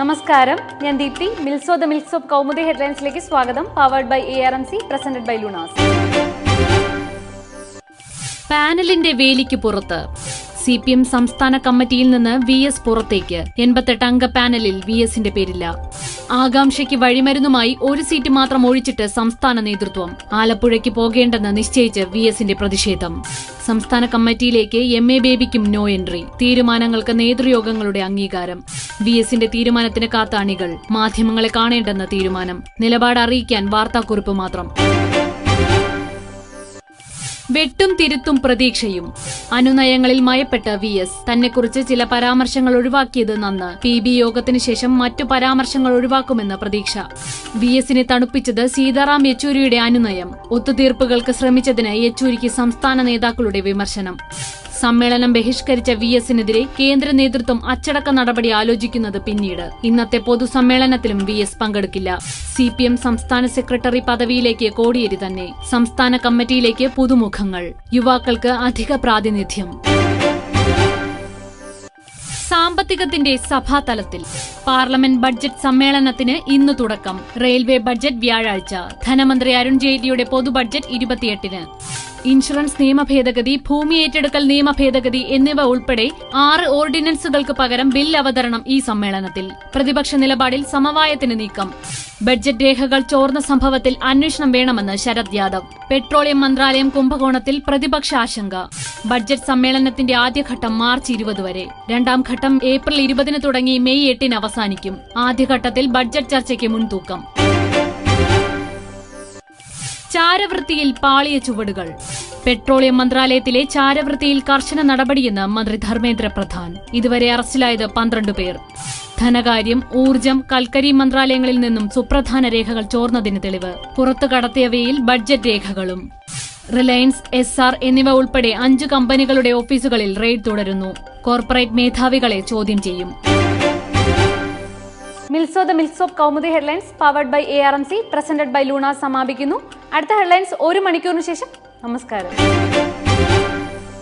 നമസ്കാരം. ഞാൻ ദീപ്തി. മിൽസോ ദ മിൽക്സ് ഓഫ് കൗമുദി ഹെഡ്ലൈൻസിലേക്ക് സ്വാഗതം. Powered by A R M C presented by Lunas പാനലിന്റെ വേലിക്ക് പുറത്ത് സി പി എം സംസ്ഥാന കമ്മിറ്റിയിൽ നിന്ന് വി എസ് പുറത്തേക്ക് എൺപത്തെട്ട് അംഗ പാനലിൽ വി എസിന്റെ പേരില്ല. ആകാംക്ഷയ്ക്ക് വഴിമരുന്നുമായി ഒരു സീറ്റ് മാത്രം ഒഴിച്ചിട്ട് സംസ്ഥാന നേതൃത്വം ആലപ്പുഴയ്ക്ക് പോകേണ്ടെന്ന് നിശ്ചയിച്ച് വി എസിന്റെ പ്രതിഷേധം. സംസ്ഥാന കമ്മിറ്റിയിലേക്ക് എം എ ബേബിക്കും നോ എൻട്രി. തീരുമാനങ്ങൾക്ക് നേതൃയോഗങ്ങളുടെ അംഗീകാരം. വി എസിന്റെ തീരുമാനത്തിന് കാത്ത അണികൾ മാധ്യമങ്ങളെ കാണേണ്ടെന്ന തീരുമാനം. നിലപാട് അറിയിക്കാൻ വാർത്താക്കുറിപ്പ് മാത്രം. വെട്ടും തിരുത്തും പ്രതീക്ഷയും. അനുനയങ്ങളിൽ മയപ്പെട്ട വി എസ് തന്നെക്കുറിച്ച് ചില പരാമർശങ്ങൾ ഒഴിവാക്കിയത് നന്ന്. പി ബി യോഗത്തിന് ശേഷം മറ്റു പരാമർശങ്ങൾ ഒഴിവാക്കുമെന്ന് പ്രതീക്ഷ. വി എസിനെ തണുപ്പിച്ചത് സീതാറാം യെച്ചൂരിയുടെ അനുനയം. ഒത്തുതീർപ്പുകൾക്ക് ശ്രമിച്ചതിന് യെച്ചൂരിക്ക് സംസ്ഥാന നേതാക്കളുടെ വിമർശനം. സമ്മേളനം ബഹിഷ്കരിച്ച വി എസിനെതിരെ കേന്ദ്ര നേതൃത്വം അച്ചടക്ക നടപടി ആലോചിക്കുന്നത് പിന്നീട്. ഇന്നത്തെ പൊതുസമ്മേളനത്തിലും വി എസ് പങ്കെടുക്കില്ല. സി പി എം സംസ്ഥാന സെക്രട്ടറി പദവിയിലേക്ക് കോടിയേരി തന്നെ. സംസ്ഥാന കമ്മിറ്റിയിലേക്ക് പുതുമുഖങ്ങൾ. യുവാക്കൾക്ക് അധിക പ്രാതിനിധ്യം. സാമ്പത്തികത്തിന്റെ സഭാതലത്തിൽ പാർലമെന്റ് ബഡ്ജറ്റ് സമ്മേളനത്തിന് ഇന്ന് തുടക്കം. റെയിൽവേ ബഡ്ജറ്റ് വ്യാഴാഴ്ച. ധനമന്ത്രി അരുൺ ജെയ്റ്റ്ലിയുടെ പൊതു ബഡ്ജറ്റ് ഇരുപത്തിയെട്ടിന്. ഇൻഷുറൻസ് നിയമ ഭേദഗതി ഭൂമി ഏറ്റെടുക്കൽ നിയമ ഭേദഗതി എന്നിവ ഉൾപ്പെടെ ആറ് ഓർഡിനൻസുകൾക്ക് പകരം ബിൽ അവതരണം ഈ സമ്മേളനത്തിൽ. പ്രതിപക്ഷ നിലപാടിൽ സമവായത്തിന് നീക്കം. ബഡ്ജറ്റ് രേഖകൾ ചോർന്ന സംഭവത്തിൽ അന്വേഷണം വേണമെന്ന് ശരത് യാദവ്. പെട്രോളിയം മന്ത്രാലയം കുംഭകോണത്തിൽ പ്രതിപക്ഷ ആശങ്ക. ബഡ്ജറ്റ് സമ്മേളനത്തിന്റെ ആദ്യഘട്ടം മാർച്ച് ഇരുപത് വരെ. രണ്ടാം ഘട്ടം ഏപ്രിൽ ഇരുപതിന് തുടങ്ങി മെയ് എട്ടിന് അവസാനിക്കും. ആദ്യഘട്ടത്തിൽ ബഡ്ജറ്റ് ചർച്ചയ്ക്ക് മുൻതൂക്കം. ചാരവൃത്തിയിൽ പാളിയ ചുവടുകൾ. പെട്രോളിയം മന്ത്രാലയത്തിലെ ചാരവൃത്തിയിൽ കർശന നടപടിയെന്ന് മന്ത്രി ധർമ്മേന്ദ്ര പ്രധാൻ. ഇതുവരെ അറസ്റ്റിലായത് പന്ത്രണ്ട് പേർ. ധനകാര്യം ഊർജം കൽക്കരി മന്ത്രാലയങ്ങളിൽ നിന്നും സുപ്രധാന രേഖകൾ ചോർന്നതിന് തെളിവ്. പുറത്തു കടത്തിയവയിൽ ബഡ്ജറ്റ് രേഖകളും. റിലയൻസ് എസ് ആർ എന്നിവ ഉൾപ്പെടെ അഞ്ച് കമ്പനികളുടെ ഓഫീസുകളിൽ റെയ്ഡ് തുടരുന്നു. കോർപ്പറേറ്റ് മേധാവികളെ ചോദ്യം ചെയ്യും. മിൽസോ the mills of Kaumudi headlines powered by A R M C presented by Luna സമാപിക്കുന്നു. അടുത്ത ഹെഡ്ലൈൻസ് ഒരു മണിക്കൂറിന് ശേഷം. നമസ്കാരം.